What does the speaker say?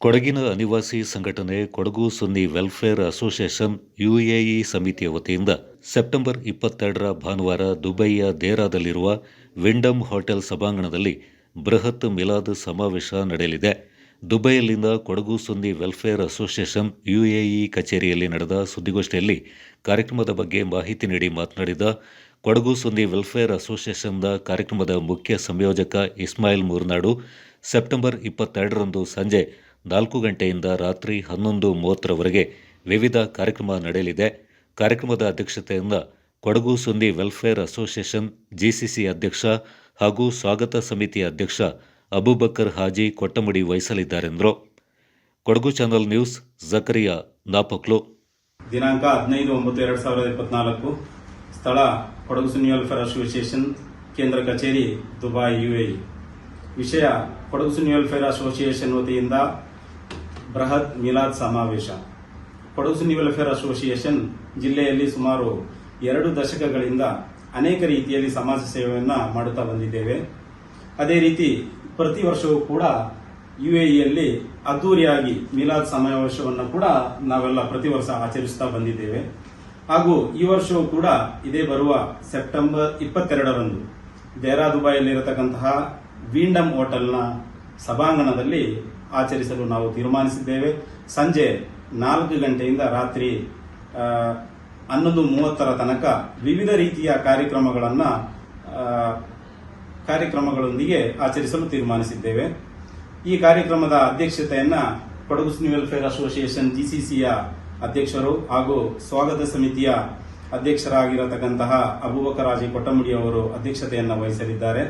ಕೊಡಗಿನ ಅನಿವಾಸಿ ಸಂಘಟನೆ Kodagu Sunni welfare association UAE ಸಮಿತಿಯ ವತಿಯಿಂದ ಸೆಪ್ಟೆಂಬರ್ ಇಪ್ಪತ್ತೆರಡರ ಭಾನುವಾರ ದುಬೈಯ ದೇರಾದಲ್ಲಿರುವ ವಿಂಡಮ್ ಹೋಟೆಲ್ ಸಭಾಂಗಣದಲ್ಲಿ ಬೃಹತ್ ಮಿಲಾದ್ ಸಮಾವೇಶ ನಡೆಯಲಿದೆ. ದುಬೈಯಲ್ಲಿಂದ Kodagu Sunni welfare association UAE ಕಚೇರಿಯಲ್ಲಿ ನಡೆದ ಸುದ್ದಿಗೋಷ್ಠಿಯಲ್ಲಿ ಕಾರ್ಯಕ್ರಮದ ಬಗ್ಗೆ ಮಾಹಿತಿ ನೀಡಿ ಮಾತನಾಡಿದ ಕೊಡಗು ಸುನ್ನಿ ವೆಲ್ಫೇರ್ ಅಸೋಸಿಯೇಷನ್ದ ಕಾರ್ಯಕ್ರಮದ ಮುಖ್ಯ ಸಂಯೋಜಕ ಇಸ್ಮಾಯಿಲ್ ಮೂರ್ನಾಡು, ಸೆಪ್ಟೆಂಬರ್ ಇಪ್ಪತ್ತೆರಡರಂದು ಸಂಜೆ ನಾಲ್ಕು ಗಂಟೆಯಿಂದ ರಾತ್ರಿ ಹನ್ನೊಂದು ಮೂವತ್ತರವರೆಗೆ ವಿವಿಧ ಕಾರ್ಯಕ್ರಮ ನಡೆಯಲಿದೆ. ಕಾರ್ಯಕ್ರಮದ ಅಧ್ಯಕ್ಷತೆಯಿಂದ Kodagu Sunni welfare association GCC ಅಧ್ಯಕ್ಷ ಹಾಗೂ ಸ್ವಾಗತ ಸಮಿತಿ ಅಧ್ಯಕ್ಷ Abubakar Haji Kottamadi ವಹಿಸಲಿದ್ದಾರೆಂದರು. Kodagu channel news, Zakariya Napaklu. ದಿನಾಂಕ ಹದಿನೈದು ಒಂಬತ್ತು ಎರಡು ಸಾವಿರದ ಇಪ್ಪತ್ನಾಲ್ಕು. ಸ್ಥಳ ಕೊಡಗು ಸುನ್ನಿ ವೆಲ್ಫೇರ್ ಅಸೋಸಿಯೇಷನ್, ಕೇಂದ್ರ ಕಚೇರಿ ದುಬೈ ಯುಎಇ. ವಿಷಯ, ಕೊಡಗು ಸುನ್ನಿ ವೆಲ್ಫೇರ್ ಅಸೋಸಿಯೇಷನ್ ವತಿಯಿಂದ ಬೃಹತ್ ಮಿಲಾದ್ ಸಮಾವೇಶ. ಕೊಡಗು ಸುನ್ನಿ ವೆಲ್ಫೇರ್ ಅಸೋಸಿಯೇಷನ್ ಜಿಲ್ಲೆಯಲ್ಲಿ ಸುಮಾರು ಎರಡು ದಶಕಗಳಿಂದ ಅನೇಕ ರೀತಿಯಲ್ಲಿ ಸಮಾಜ ಸೇವೆಯನ್ನು ಮಾಡುತ್ತಾ ಬಂದಿದ್ದೇವೆ. ಅದೇ ರೀತಿ ಪ್ರತಿ ವರ್ಷವೂ ಕೂಡ ಯುಎಇಯಲ್ಲಿ ಅದ್ದೂರಿಯಾಗಿ ಮಿಲಾದ್ ಸಮಾವೇಶವನ್ನು ಕೂಡ ನಾವೆಲ್ಲ ಪ್ರತಿ ವರ್ಷ ಆಚರಿಸುತ್ತಾ ಬಂದಿದ್ದೇವೆ. ಹಾಗೂ ಈ ವರ್ಷವೂ ಕೂಡ ಇದೇ ಬರುವ ಸೆಪ್ಟೆಂಬರ್ ಇಪ್ಪತ್ತೆರಡರಂದು ದೇರಾ ದುಬೈಯಲ್ಲಿರತಕ್ಕಂತಹ ವೀಂಡಮ್ ಹೋಟೆಲ್ನ ಸಭಾಂಗಣದಲ್ಲಿ ಆಚರಿಸಲು ನಾವು ತೀರ್ಮಾನಿಸಿದ್ದೇವೆ. ಸಂಜೆ ನಾಲ್ಕು ಗಂಟೆಯಿಂದ ರಾತ್ರಿ ಹನ್ನೊಂದು ಮೂವತ್ತರ ತನಕ ವಿವಿಧ ರೀತಿಯ ಕಾರ್ಯಕ್ರಮಗಳನ್ನು ಕಾರ್ಯಕ್ರಮಗಳೊಂದಿಗೆ ಆಚರಿಸಲು ತೀರ್ಮಾನಿಸಿದ್ದೇವೆ. ಈ ಕಾರ್ಯಕ್ರಮದ ಅಧ್ಯಕ್ಷತೆಯನ್ನು ಕೊಡಗು ಸ್ನಿ ವೆಲ್ಫೇರ್ ಅಸೋಸಿಯೇಷನ್ ಜಿಸಿಸಿಯ ಅಧ್ಯಕ್ಷರು ಹಾಗೂ ಸ್ವಾಗತ ಸಮಿತಿಯ ಅಧ್ಯಕ್ಷರಾಗಿರತಕ್ಕಂತಹ ಅಬುಬಕರಾಜಿ ಕೊಟ್ಟಮುಡಿ ಅವರು ಅಧ್ಯಕ್ಷತೆಯನ್ನು ವಹಿಸಲಿದ್ದಾರೆ.